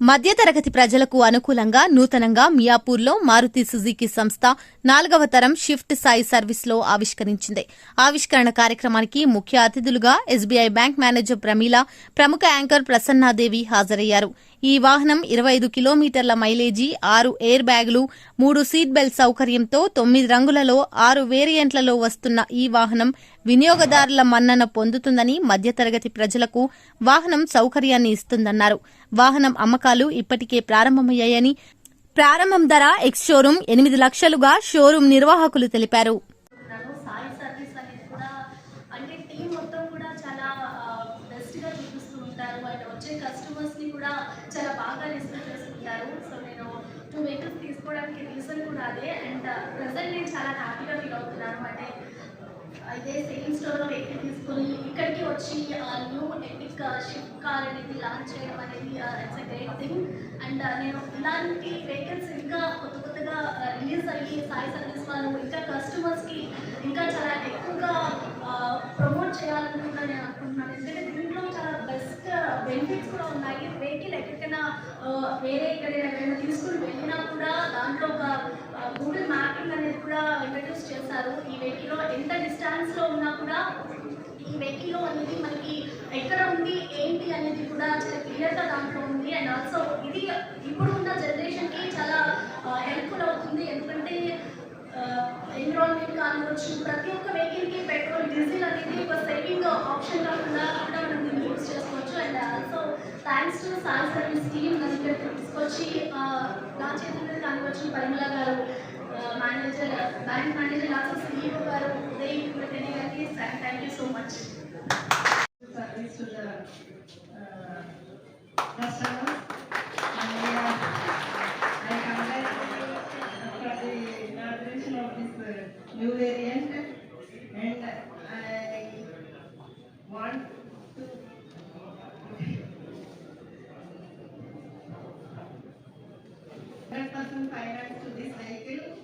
మధ్యతరగతి ప్రజలకు అనుకూలంగా నూతనంగా మియాపూర్లో మారుతి సుజుకి సంస్థ నాలుగవ తరం షిఫ్ట్ సాయి సర్వీస్లో ఆవిష్కరించింది. ఆవిష్కరణ కార్యక్రమానికి ముఖ్య అతిథులుగా ఎస్బీఐ బ్యాంక్ మేనేజర్ ప్రమీల ప్రముఖ యాంకర్ ప్రసన్నాదేవి హాజరయ్యారు. ఈ వాహనం ఇరవై ఐదు కిలోమీటర్ల మైలేజీ ఆరు ఎయిర్ బ్యాగులు మూడు సీట్ బెల్ట్ సౌకర్యంతో తొమ్మిది రంగులలో ఆరు వేరియంట్లలో వస్తున్న ఈ వాహనం వినియోగదారుల మన్నన పొందుతుందని మధ్యతరగతి ప్రజలకు వాహనం సౌకర్యాన్ని ఇస్తుందన్నారు. వాహనం అమ్మకాలు ఇప్పటికే ప్రారంభమయ్యాయని ప్రారంభం ధర ఎక్స్ షోరూం ఎనిమిది లక్షలుగా షోరూం నిర్వాహకులు తెలిపారు అనుకుంటున్నాను సాయి సర్వీస్ అనేది కూడా అంటే టీం మొత్తం కూడా చాలా బెస్ట్గా చూపిస్తూ ఉంటారు అండ్ వచ్చే కస్టమర్స్ని కూడా చాలా బాగా రిసీవ్ చేసుకుంటారు. సో నేను టూ వెహికల్స్ తీసుకోవడానికి రీజన్ కూడా అదే. అండ్ ప్రజెంట్ uh, నేను చాలా హ్యాపీగా ఫీల్ అవుతున్నాను. అంటే అయితే సేమ్ స్టోర్లో వెహికల్ తీసుకొని ఇక్కడికి వచ్చి న్యూ ఎపిక్ షిఫ్ట్ కార్ అనేది లాంచ్ చేయడం అనేది it's a great thing and నేను ఇలాంటి వెహికల్స్ ఇంకా కొత్త కొత్తగా uh, రిలీజ్ అయ్యి సాయి సర్వీస్ వాళ్ళు ఇంకా కస్టమర్స్కి ఇంకా చాలా ఎక్కువగా uh, ప్రమోట్ చేయాలనుకుంటున్నాను. నేను అనుకుంటున్నాను ఎందుకంటే బెనిఫిట్స్ కూడా ఉన్నాయి. వెహికల్ ఎక్కడికైనా వేరే ఎక్కడైనా ఎక్కడైనా తీసుకుని వెళ్ళినా కూడా దాంట్లో ఒక గూగుల్ మ్యాపింగ్ అనేది కూడా ఇంట్రడ్యూస్ చేశారు. ఈ వెహికల్లో ఎంత డిస్టెన్స్లో ఉన్నా కూడా ఈ వెహికల్లో అనేది మనకి ఎక్కడ ఉంది ఏంటి అనేది కూడా చాలా క్లియర్గా దాంట్లో ఉంది. అండ్ ఆల్సో ఇది ఇప్పుడు ఉన్న జనరేషన్కి చాలా హెల్ప్ఫుల్ అవుతుంది. ఎందుకంటే ఎన్విరాన్మెంట్ కానివచ్చు ప్రతి ఒక్క వెహికల్కి థ్యాంక్స్ టు సాల్ సర్వీస్ టీమ్ నన్ను ఇక్కడ తీసుకొచ్చి ఆ, నా చేతుల మీద కానివచ్చు Parimala garu manager bank manager also CEO garu Uday Kulkarni గారికి thank you so much service to the uh, customers. And uh, I congratulate you for the inauguration of this uh, new variant. And I want to hundred percent finance to this vehicle